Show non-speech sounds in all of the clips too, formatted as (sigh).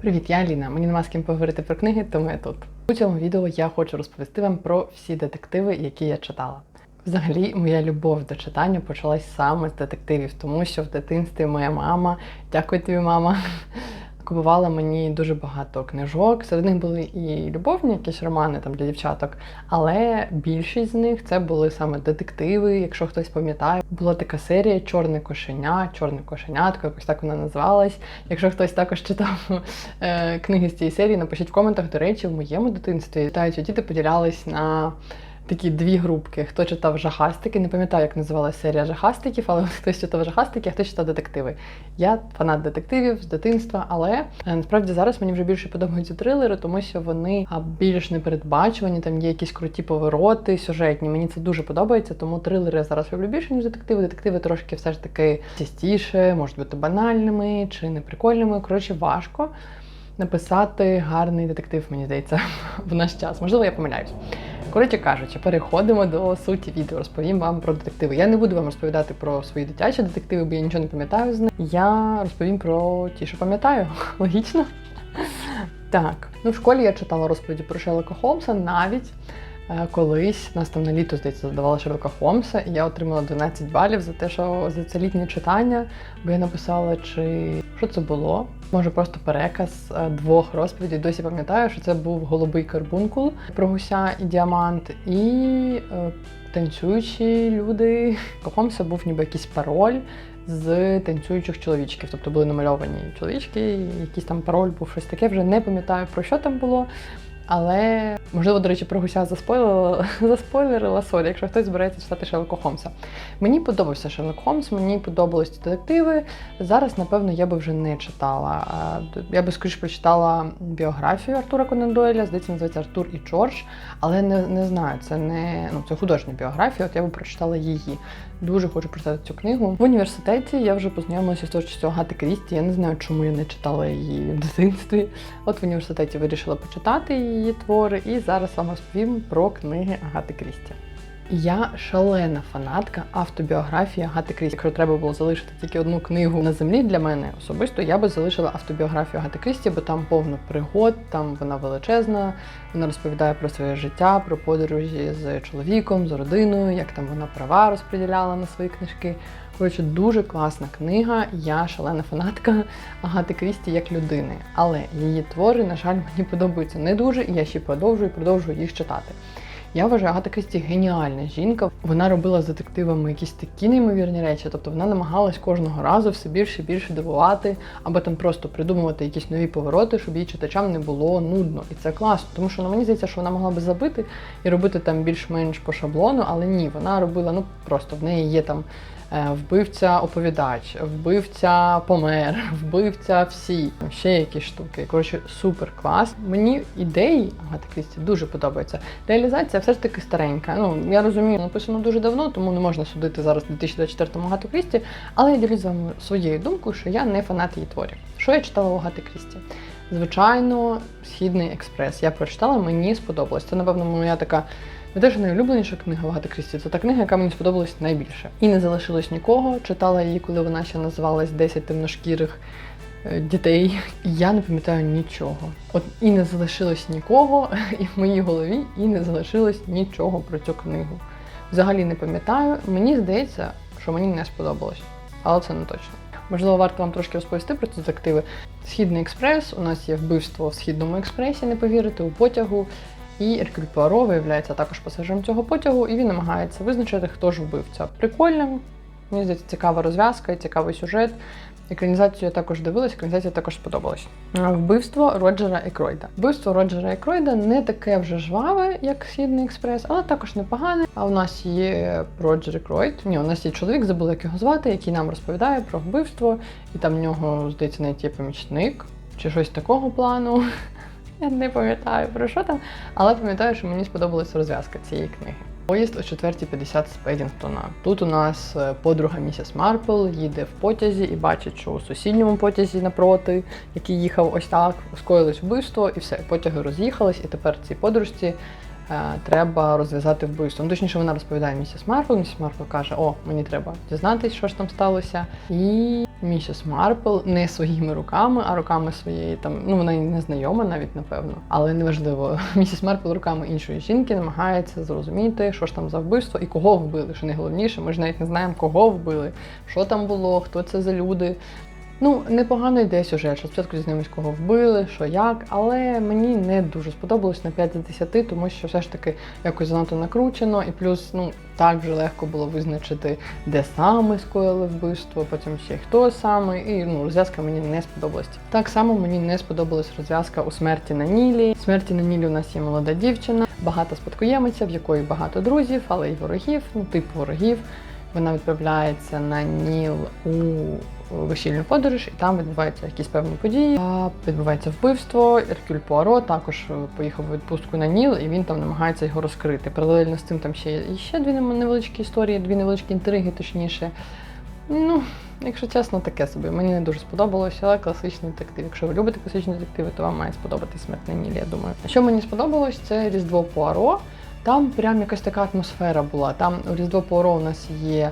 Привіт, я Аліна. Мені нема з ким поговорити про книги, тому я тут. У цьому відео я хочу розповісти вам про всі детективи, які я читала. Взагалі, моя любов до читання почалась саме з детективів, тому що в дитинстві моя мама, дякую тобі, мама, купувала мені дуже багато книжок. Серед них були і любовні якісь романи там для дівчаток, але більшість з них це були саме детективи. Якщо хтось пам'ятає, була така серія Чорне кошеня, чорне кошенятко, якось так вона називалась. Якщо хтось також читав е, книги з цієї серії, напишіть в коментах. До речі, в моєму дитинстві читаючі діти поділялись на. Такі дві групки. Хто читав жахастики, не пам'ятаю, як називалася серія жахастиків, але (laughs) хтось читав жахастики, а хтось читав детективи. Я фанат детективів з дитинства, але е, насправді зараз мені вже більше подобаються трилери, тому що вони більш непередбачувані, там є якісь круті повороти, сюжетні. Мені це дуже подобається, тому трилери я зараз люблю більше, ніж детективи. Детективи трошки все ж таки частіше, можуть бути банальними чи неприкольними. Коротше, важко написати гарний детектив, мені здається, (laughs) в наш час. Можливо, я помиляюсь. Коротше кажучи, переходимо до суті відео. Розповім вам про детективи. Я не буду вам розповідати про свої дитячі детективи, бо я нічого не пам'ятаю з них. Я розповім про ті, що пам'ятаю. (laughs) Логічно. Так, ну в школі я читала розповіді про Шерлока Холмса навіть. е, Колись нас там на літо, здається, задавали Шерлока Холмса, і я отримала 12 балів за те, що за це літнє читання, бо я написала, чи що це було. Може, просто переказ е, двох розповідей. Досі пам'ятаю, що це був голубий карбункул про гуся і діамант, і е, танцюючі люди. (laughs) У Холмса був ніби якийсь пароль з танцюючих чоловічків. Тобто були намальовані чоловічки, якийсь там пароль був щось таке. Вже не пам'ятаю про що там було. Але можливо, до речі, про гуся заспойлерила, (laughs) заспойлерила сорі, якщо хтось збирається читати Шерлока Холмса. Мені подобався Шерлок Холмс, мені подобались детективи. Зараз, напевно, я би вже не читала. Я би скоріше прочитала біографію Артура Конан здається, називається Артур і Джордж, але не, не знаю, це не ну, це художня біографія, от я би прочитала її. Дуже хочу прочитати цю книгу. В університеті я вже познайомилася з творчістю Агати Крісті. Я не знаю, чому я не читала її в дитинстві. От в університеті вирішила почитати її твори, і зараз вам розповім про книги Агати Крісті. Я шалена фанатка автобіографії Агати Крісті. Якщо треба було залишити тільки одну книгу на землі для мене особисто, я би залишила автобіографію Агати Крісті, бо там повно пригод, там вона величезна. Вона розповідає про своє життя, про подорожі з чоловіком, з родиною, як там вона права розподіляла на свої книжки. Коротше, дуже класна книга. Я шалена фанатка Агати Крісті як людини. Але її твори, на жаль, мені подобаються не дуже, і я ще продовжую і продовжую їх читати. Я вважаю, Агата Крісті геніальна жінка. Вона робила з детективами якісь такі неймовірні речі. Тобто вона намагалась кожного разу все більше і більше дивувати, або там просто придумувати якісь нові повороти, щоб її читачам не було нудно. І це класно. Тому що ну, мені здається, що вона могла би забити і робити там більш-менш по шаблону, але ні, вона робила ну просто в неї є там. Е, Вбивця оповідач, вбивця помер, (laughs) вбивця всі, ще якісь штуки. Коротше, супер клас. Мені ідеї Агати Крісті дуже подобаються. Реалізація все ж таки старенька. Ну я розумію, написано дуже давно, тому не можна судити зараз 2024 Агату Крісті. Але я ділюсь з вами своєю думкою, що я не фанат її творів. Що я читала у Агати Крісті? Звичайно, Східний експрес. Я прочитала, мені сподобалось. Це, напевно, моя така не те, найулюбленіша книга Агати Крісті, це та книга, яка мені сподобалась найбільше. І не залишилось нікого. Читала її, коли вона ще називалась «10 темношкірих е, дітей. Я не пам'ятаю нічого. От і не залишилось нікого, (laughs) і в моїй голові, і не залишилось нічого про цю книгу. Взагалі не пам'ятаю. Мені здається, що мені не сподобалось, але це не точно. Можливо, варто вам трошки розповісти про ці детективи. Східний експрес. У нас є вбивство в східному експресі, не повірите, у потягу. І Еркюль Пуаро виявляється також пасажиром цього потягу, і він намагається визначити, хто ж вбивця. Прикольно, мені здається, цікава розв'язка, цікавий сюжет. Екранізацію я також дивилась, екранізація також сподобалась. Вбивство Роджера Екройда. Вбивство Роджера Екройда не таке вже жваве, як Східний експрес, але також непогане. А у нас є Роджер Екройд. Ні, у нас є чоловік, забула, як його звати, який нам розповідає про вбивство, і там в нього, здається, навіть є помічник чи щось такого плану. Я не пам'ятаю про що там, але пам'ятаю, що мені сподобалася розв'язка цієї книги. Поїзд о 4.50 з Педінгтона. Тут у нас е, подруга місіс Марпл їде в потязі і бачить, що у сусідньому потязі напроти, який їхав ось так, скоїлось вбивство, і все, потяги роз'їхались, і тепер цій подружці е, треба розв'язати вбивство. Ну, точніше, вона розповідає місіс Марпл. Місіс Марпл каже: О, мені треба дізнатись, що ж там сталося. І місіс Марпл не своїми руками, а руками своєї там, ну вона не знайома навіть, напевно. Але неважливо, (laughs) місіс Марпл руками іншої жінки намагається зрозуміти, що ж там за вбивство і кого вбили. Що найголовніше, ми ж навіть не знаємо, кого вбили, що там було, хто це за люди. Ну, непогано йде сюжет, що спочатку дізнаємось, кого вбили, що як, але мені не дуже сподобалось на 5 з 10, тому що все ж таки якось занадто накручено, і плюс, ну, так вже легко було визначити, де саме скоїли вбивство, потім ще хто саме, і ну, розв'язка мені не сподобалась. Так само мені не сподобалась розв'язка у смерті на Нілі. В смерті на Нілі у нас є молода дівчина, багато спадкоємиця, в якої багато друзів, але й ворогів, ну, тип ворогів. Вона відправляється на Ніл у весільну подорож, і там відбуваються якісь певні події. Відбувається вбивство. Еркюль Пуаро також е, поїхав у відпустку на Ніл, і він там намагається його розкрити. Паралельно з цим там ще є ще дві невеличкі історії, дві невеличкі інтриги, точніше. Ну, якщо чесно, таке собі. Мені не дуже сподобалося, але класичний детектив. Якщо ви любите класичні детективи, то вам має сподобатись смерть на Нілі, я думаю. Що мені сподобалось, це Різдво Пуаро. Там прям якась така атмосфера була. Там у Різдво Поро у нас є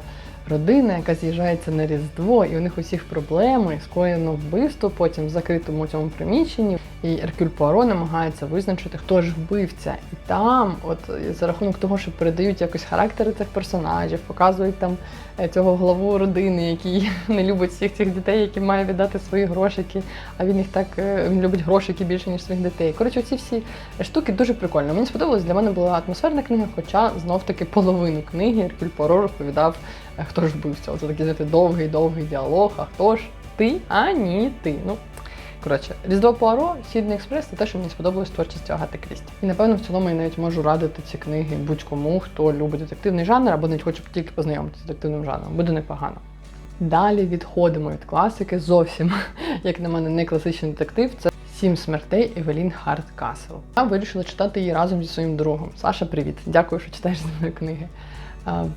родина, яка з'їжджається на Різдво, і у них усіх проблеми, скоєно вбивство потім в закритому цьому приміщенні. І Еркюль Пуаро намагається визначити, хто ж вбивця. І там, от за рахунок того, що передають якось характери цих персонажів, показують там е, цього главу родини, який (laughs) не любить всіх цих дітей, які має віддати свої грошики, а він їх так е, він любить грошики більше, ніж своїх дітей. Коротше, ці всі штуки дуже прикольно. Мені сподобалось, для мене була атмосферна книга, хоча знов-таки половину книги Еркюль Пуаро розповідав, е, хто ж вбивця. Оце такий знаєте, довгий-довгий діалог, а хто ж ти, а ні ти. Ну, Коротше, Різдво Пуаро, Сідний експрес це те, що мені сподобалось творчістю Агати Крісті. І напевно в цілому я навіть можу радити ці книги будь-кому, хто любить детективний жанр або навіть хоче тільки познайомитися з детективним жанром. Буде непогано. Далі відходимо від класики зовсім, (laughs) як на мене, не класичний детектив. Це Сім смертей Евелін Хардкасл. Я вирішила читати її разом зі своїм другом. Саша, привіт! Дякую, що читаєш зі мною книги.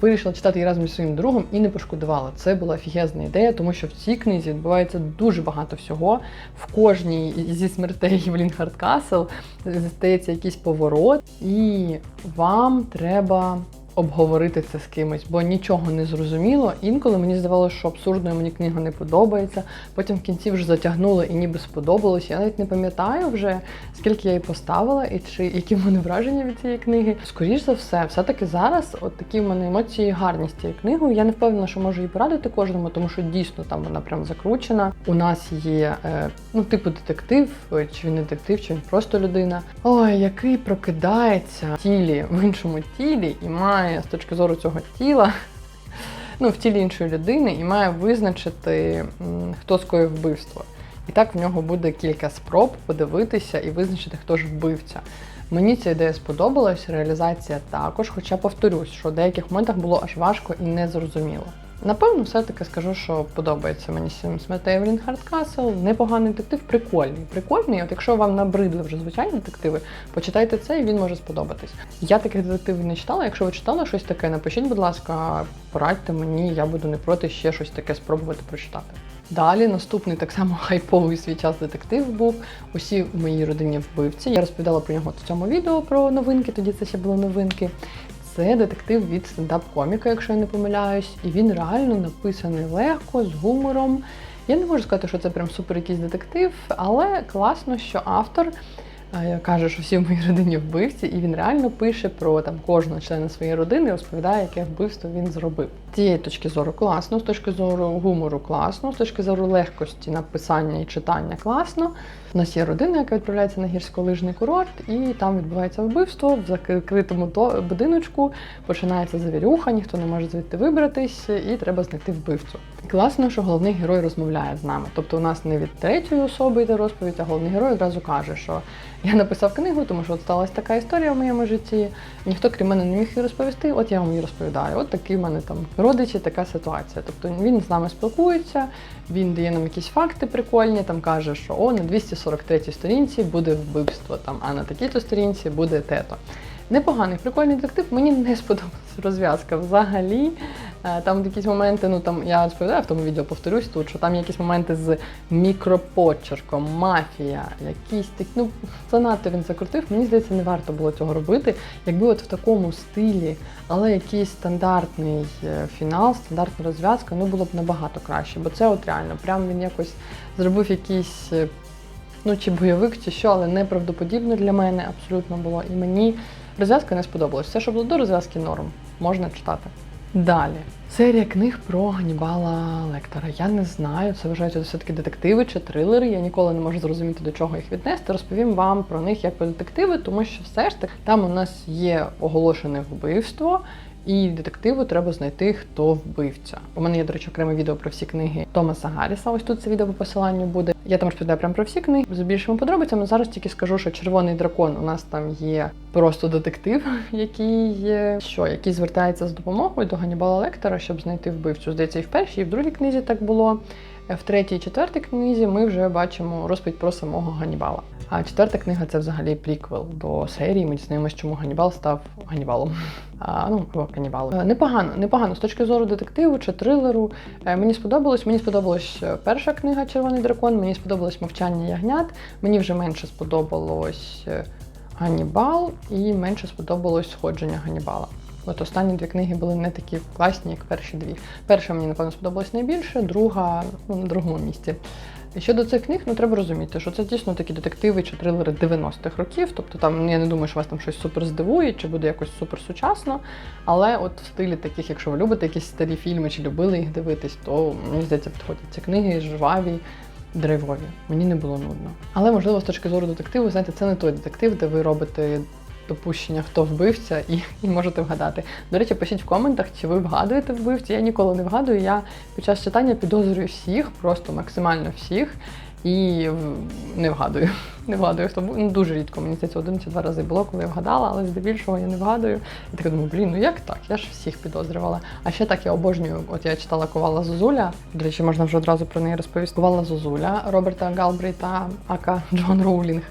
Вирішила читати разом зі своїм другом і не пошкодувала. Це була офігезна ідея, тому що в цій книзі відбувається дуже багато всього. В кожній зі смертей (laughs) Евелін Хардкасл здається якийсь поворот, і вам треба обговорити це з кимось, бо нічого не зрозуміло. Інколи мені здавалося, що абсурдною мені книга не подобається. Потім в кінці вже затягнуло і ніби сподобалось. Я навіть не пам'ятаю вже, скільки я її поставила і чи які в мене враження від цієї книги. Скоріш за все, все-таки зараз от такі в мене емоції гарні з цією книгою. Я не впевнена, що можу її порадити кожному, тому що дійсно там вона прям закручена. У нас є е, ну, типу детектив, е, чи він не детектив, чи він просто людина. Ой, який прокидається в тілі в іншому тілі і має з точки зору цього тіла. Ну, в тілі іншої людини і має визначити, хто скоїв вбивство. І так в нього буде кілька спроб подивитися і визначити, хто ж вбивця. Мені ця ідея сподобалась, реалізація також, хоча повторюсь, що в деяких моментах було аж важко і незрозуміло. Напевно, все-таки скажу, що подобається мені сім смертей Евелін Хардкасл. Непоганий детектив, прикольний. Прикольний. От якщо вам набридли вже звичайні детективи, почитайте це і він може сподобатись. Я таких детективів не читала. Якщо ви читали щось таке, напишіть, будь ласка, порадьте мені, я буду не проти ще щось таке спробувати прочитати. Далі наступний так само (laughs) хайповий свій час детектив був. Усі в моїй родині вбивці. Я розповідала про нього в цьому відео про новинки, тоді це ще були новинки. Це детектив від стендап-коміка, якщо я не помиляюсь, і він реально написаний легко, з гумором. Я не можу сказати, що це прям супер якийсь детектив, але класно, що автор е, каже, що всі в моїй родині вбивці, і він реально пише про там кожного члена своєї родини, розповідає, яке вбивство він зробив. З цієї точки зору класно, з точки зору гумору класно, з точки зору легкості написання і читання класно. У нас є родина, яка відправляється на гірськолижний курорт, і там відбувається вбивство в закритому будиночку. Починається завірюха, ніхто не може звідти вибратись, і треба знайти вбивцю. Класно, що головний герой розмовляє з нами. Тобто, у нас не від третьої особи йде розповідь, а головний герой одразу каже, що я написав книгу, тому що от сталася така історія в моєму житті. Ніхто крім мене не міг її розповісти. От я вам її розповідаю. От такі в мене там родичі, така ситуація. Тобто він з нами спілкується, він дає нам якісь факти прикольні, там каже, що о, на 243 сторінці буде вбивство, там, а на такій-то сторінці буде тето. Непоганий, прикольний детектив. Мені не (laughs) сподобалася розв'язка взагалі. Е, Там якісь моменти, ну там я розповідаю в тому відео, повторюсь тут, що там якісь моменти з мікропочерком, мафія, якісь так, ну занадто він закрутив. Мені здається, не варто було цього робити. Якби от в такому стилі, але якийсь стандартний е, фінал, стандартна розв'язка, ну було б набагато краще. Бо це от реально, прям він якось зробив якийсь. Ну, чи бойовик, чи що, але неправдоподібно для мене абсолютно було. І мені розв'язка не сподобалась. Все, що було до розв'язки, норм. Можна читати. Далі. Серія книг про Ганнібала Лектора. Я не знаю, це вважається все-таки детективи чи трилери. Я ніколи не можу зрозуміти, до чого їх віднести. Розповім вам про них як про детективи, тому що все ж таки там у нас є оголошене вбивство. І детективу треба знайти, хто вбивця. У мене є, до речі, окреме відео про всі книги Томаса Гарріса. Ось тут це відео по посиланню буде. Я там розповідаю прямо про всі книги з більшими подробицями. Зараз тільки скажу, що червоний дракон у нас там є просто детектив, (laughs) який що який звертається з допомогою до Ганнібала Лектора, щоб знайти вбивцю. Здається, і в першій, і в другій книзі так було. В третій і четвертій книзі ми вже бачимо розповідь про самого Ганнібала. А четверта книга це взагалі приквел до серії. Ми дізнаємося, чому Ганнібал став Ганнібалом. А, ну, або канібалом. Е, Непогано, непогано. З точки зору детективу чи трилеру. Е, Мені сподобалось. Мені сподобалась е, перша книга Червоний дракон, мені сподобалось мовчання ягнят. Мені вже менше сподобалось Ганнібал і менше сподобалось сходження Ганнібала. От останні дві книги були не такі класні, як перші дві. Перша мені, напевно, сподобалась найбільше, друга ну, на другому місці. Щодо цих книг, ну треба розуміти, що це дійсно такі детективи чи трилери 90-х років. Тобто там ну, я не думаю, що вас там щось супер здивує, чи буде якось супер сучасно. Але от в стилі таких, якщо ви любите якісь старі фільми чи любили їх дивитись, то мені здається, підходять ці книги жваві. Драйвові, мені не було нудно. Але можливо, з точки зору детективу, знаєте, це не той детектив, де ви робите допущення, хто вбивця, і, і можете вгадати. До речі, пишіть в коментах, чи ви вгадуєте вбивцю. Я ніколи не вгадую. Я під час читання підозрюю всіх, просто максимально всіх. І не вгадую. (laughs) Не вгадую, хто. Ну, дуже рідко, мені здається, один чи два рази було, коли я вгадала, але здебільшого я не вгадую. І так думаю, блін, ну як так? Я ж всіх підозрювала. А ще так я обожнюю. От я читала Ковала Зозуля. До речі, можна вже одразу про неї розповісти. Ковала Зозуля Роберта Галбрейта, ака Джон Роулінг.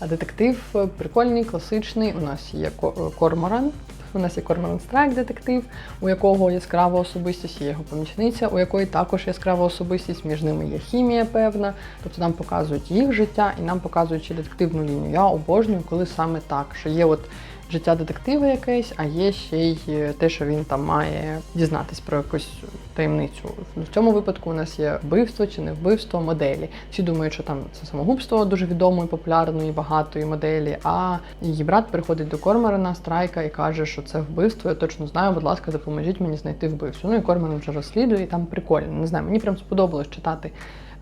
А детектив е, прикольний, класичний. У нас є Корморан. У нас є Корморан Страйк детектив, у якого яскрава особистість, є його помічниця, у якої також яскрава особистість, між ними є хімія певна. Тобто нам показують їх життя і нам показують детективну лінію. Я обожнюю, коли саме так, що є от життя детектива якесь, а є ще й е, те, що він там має дізнатись про якусь таємницю. В цьому випадку у нас є вбивство чи не вбивство моделі. Всі думають, що там це самогубство дуже відомої, популярної, багатої моделі. А її брат приходить до Корморана, страйка і каже, що це вбивство. Я точно знаю, будь ласка, допоможіть мені знайти вбивцю. Ну і Корморан вже розслідує, і там прикольно. Не знаю, мені прям сподобалось читати.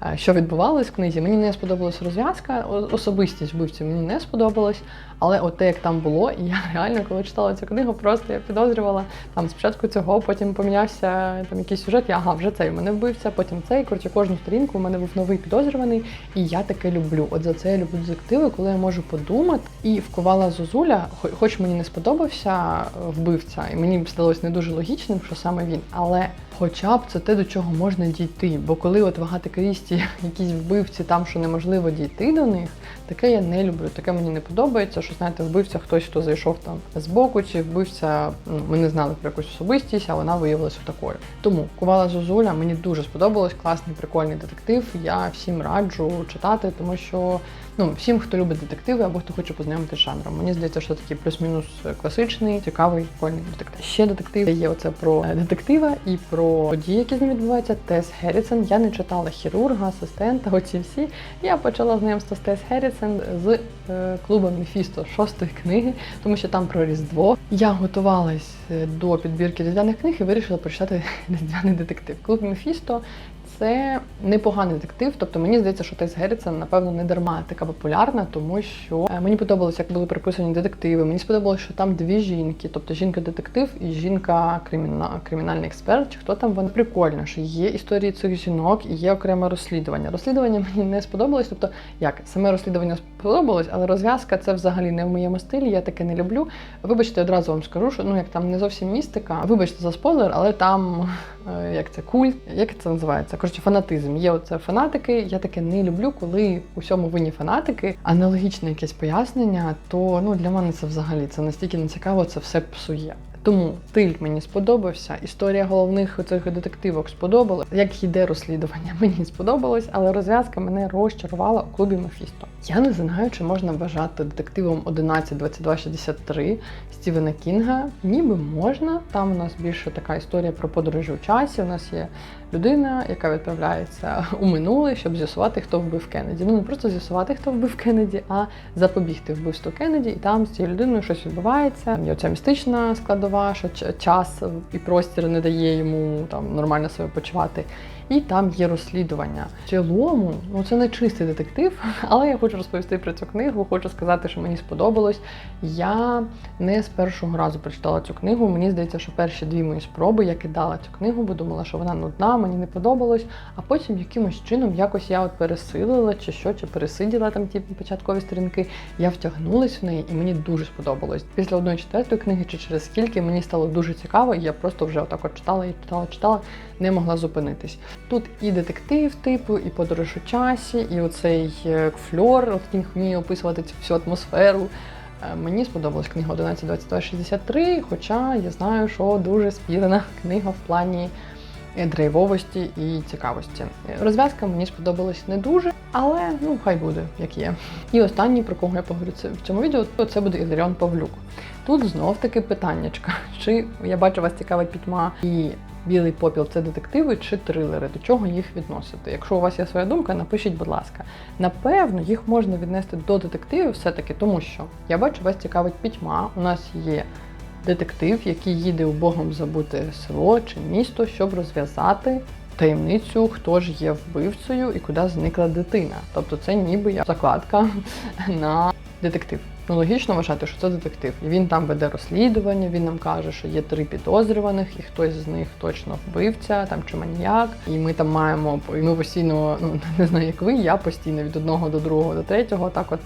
Е, Що відбувалось в книзі? Мені не сподобалась розв'язка, особистість вбивці мені не сподобалась, але от те, як там було, і (laughs) я реально, коли читала цю книгу, просто я підозрювала там спочатку цього, потім помінявся там якийсь сюжет. Я ага, вже цей у мене вбивця, потім цей. Коротше, кожну сторінку у мене був новий підозрюваний, і я таке люблю. От за це я люблю детективи, коли я можу подумати. І вкувала Зозуля, хо- хоч мені не сподобався вбивця, і мені здалось не дуже логічним, що саме він, але. Хоча б це те, до чого можна дійти. Бо коли от в Агати Крісті (laughs) якісь вбивці там, що неможливо дійти до них, таке я не люблю. Таке мені не подобається, що знаєте, вбивця хтось, хто зайшов там збоку, чи вбивця, ну, ми не знали про якусь особистість, а вона виявилася такою. Тому Кувала Зозуля мені дуже сподобалось, класний, прикольний детектив. Я всім раджу читати, тому що ну всім, хто любить детективи або хто хоче познайомитися з жанром. Мені здається, що такий плюс-мінус класичний, цікавий, прикольний детектив. Ще детектив є оце про е, детектива і про події, які з ним відбуваються. Тес Геррісон. Я не читала хірурга, асистента, оці всі. Я почала знайомство з Тес Геррісон з е, клубом Мефісто шостої книги, тому що там про Різдво. Я готувалась е, до підбірки різдвяних книг і вирішила прочитати (laughs) різдвяний детектив. Клуб Мефісто це непоганий детектив. Тобто мені здається, що Тес Геррісон, напевно, не дарма така популярна, тому що е, мені подобалось, як були приписані детективи. Мені сподобалось, що там дві жінки, тобто жінка-детектив і жінка криміна... кримінальний експерт. Чи хто там вони прикольно, що є історії цих жінок і є окреме розслідування. Розслідування мені не сподобалось. Тобто, як саме розслідування сподобалось, але розв'язка це взагалі не в моєму стилі. Я таке не люблю. Вибачте, одразу вам скажу, що ну як там не зовсім містика. Вибачте за спойлер, але там (laughs) е, як це культ, як це називається? Кажучи, фанатизм. Є оце фанатики. Я таке не люблю, коли у всьому винні фанатики. Аналогічне якесь пояснення, то ну для мене це взагалі це настільки не цікаво, це все псує. Тому стиль мені сподобався. Історія головних цих детективок сподобалась. Як йде розслідування, (laughs) мені сподобалось, але розв'язка мене розчарувала у клубі Мефісто. Я не знаю, чи можна вважати детективом 11.22.63 Стівена Кінга. Ніби можна. Там у нас більше така історія про подорожі у часі. У нас є людина, яка відправляється (laughs) у минуле, щоб з'ясувати, хто вбив Кеннеді. Ну не просто з'ясувати, хто вбив Кеннеді, а запобігти вбивству Кеннеді, і там з цією людиною щось відбувається. Є оця містична складова, що час і простір не дає йому там нормально себе почувати. І там є розслідування. В цілому, ну це не чистий детектив, (laughs) але я хочу розповісти про цю книгу. Хочу сказати, що мені сподобалось. Я не з першого разу прочитала цю книгу. Мені здається, що перші дві мої спроби я кидала цю книгу, бо думала, що вона нудна, мені не подобалось. А потім якимось чином якось я от пересилила чи що, чи пересиділа там ті початкові сторінки. Я втягнулась в неї, і мені дуже сподобалось. Після одної четвертої книги, чи через скільки мені стало дуже цікаво, і я просто вже отак от читала і читала, читала, не могла зупинитись. Тут і детектив, типу, і подорож у часі, і оцей е, фльор, от він вміє описувати цю всю атмосферу. Е, Мені сподобалась книга 11.22.63, хоча я знаю, що дуже спірена (laughs) книга в плані драйвовості і цікавості. Розв'язка мені сподобалась не дуже, але ну хай буде, як є. І останній, про кого я поговорю це в цьому відео, то це буде Іларіон Павлюк. Тут знов таки питаннячка. (laughs) Чи я бачу вас цікавить пітьма і білий попіл це детективи чи трилери? До чого їх відносити? Якщо у вас є своя думка, напишіть, будь ласка. Напевно, їх можна віднести до детективів все-таки, тому що я бачу, вас цікавить пітьма. У нас є детектив, який їде у богом забуте село чи місто, щоб розв'язати таємницю, хто ж є вбивцею і куди зникла дитина. Тобто це ніби як закладка (laughs) на детектив. Ну, логічно вважати, що це детектив. І він там веде розслідування, він нам каже, що є три підозрюваних, і хтось з них точно вбивця там чи маніяк. І ми там маємо і ми постійно, ну (laughs) не знаю, як ви, я постійно від одного до другого до третього так от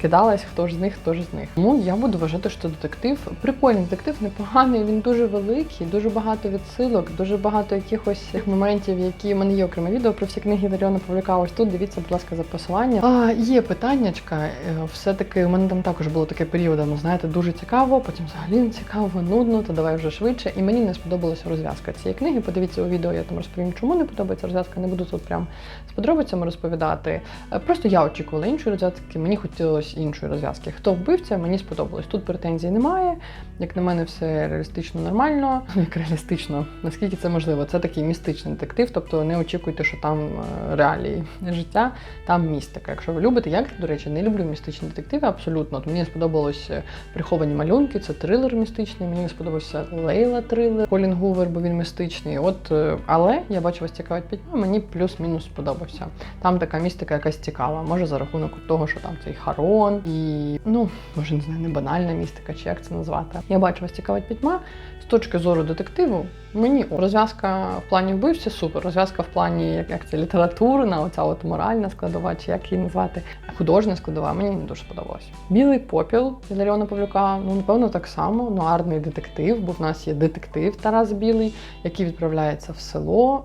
кидалась, хто ж з них, хто ж з них. Тому я буду вважати, що детектив. Прикольний детектив, непоганий. Він дуже великий, дуже багато відсилок, дуже багато якихось моментів, які в мене є окреме відео про всі книги Даріона Павлюка. Ось тут дивіться, будь ласка, за посилання. А, є питаннячка. Е, Все-таки у мене там також було таке період, ну знаєте, дуже цікаво, потім взагалі не цікаво, нудно, то давай вже швидше. І мені не сподобалася розв'язка цієї книги. Подивіться у відео, я там розповім, чому не подобається розв'язка. Не буду тут прям з подробицями розповідати. Е, Просто я очікувала іншої розв'язки, мені хотілося іншої розв'язки. Хто вбивця, мені сподобалось. Тут претензій немає. Як на мене, все реалістично нормально. (laughs) Ну, Як реалістично, наскільки це можливо? Це такий містичний детектив, тобто не очікуйте, що там е, реалії життя, там містика. Якщо ви любите, я, до речі, не люблю містичні детективи абсолютно. Мені сподобалось е, приховані малюнки, це трилер містичний. Мені сподобався Лейла трилер, Колін Гувер, бо він містичний. От, е, але я бачу вас цікавить пітьма, мені плюс-мінус сподобався. Там така містика якась цікава. Може за рахунок того, що там цей Харон і ну може не знаю, не банальна містика, чи як це назвати. Я бачу вас цікавить пітьма. З точки зору детективу, мені розв'язка в плані вбивці супер. Розв'язка в плані як, як це літературна, оця от моральна складова, чи як її назвати, художня складова. Мені не дуже сподобалось. Білий попіл Іларіона Павлюка, ну напевно так само. Нуарний детектив, бо в нас є детектив Тарас Білий, який відправляється в село.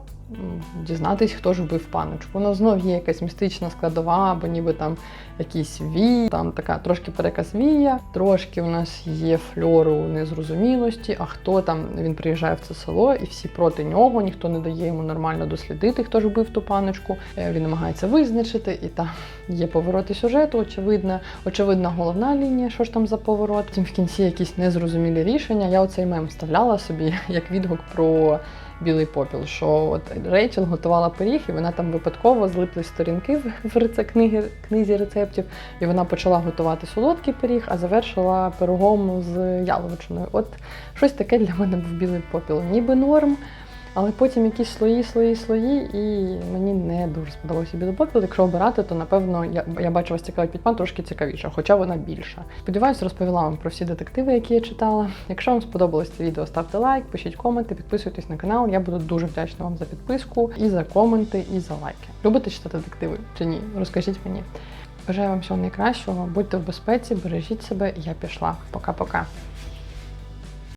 Дізнатись, хто ж вбив паночку. Воно знов є якась містична складова, або ніби там якийсь вій, там така трошки переказ вія, трошки у нас є фльору незрозумілості, а хто там він приїжджає в це село, і всі проти нього, ніхто не дає йому нормально дослідити, хто ж вбив ту паночку. Е, Він намагається визначити, і там є повороти сюжету, очевидно, очевидна головна лінія, що ж там за поворот. Потім в кінці якісь незрозумілі рішення. Я оцей мем вставляла собі як відгук про білий попіл, що от Рейчел готувала пиріг, і вона там випадково злипли сторінки в книги, книзі рецептів, і вона почала готувати солодкий пиріг, а завершила пирогом з яловичиною. От щось таке для мене був білий попіл. Ніби норм. Але потім якісь слої, слої, слої, і мені не дуже сподобався білий. Якщо обирати, то напевно я, я бачу вас цікавить пітьма трошки цікавіша, хоча вона більша. Сподіваюсь, розповіла вам про всі детективи, які я читала. Якщо вам сподобалось це відео, ставте лайк, пишіть коменти, підписуйтесь на канал. Я буду дуже вдячна вам за підписку і за коменти, і за лайки. Любите читати детективи чи ні? Розкажіть мені. Бажаю вам всього найкращого, будьте в безпеці, бережіть себе. Я пішла. Пока-пока.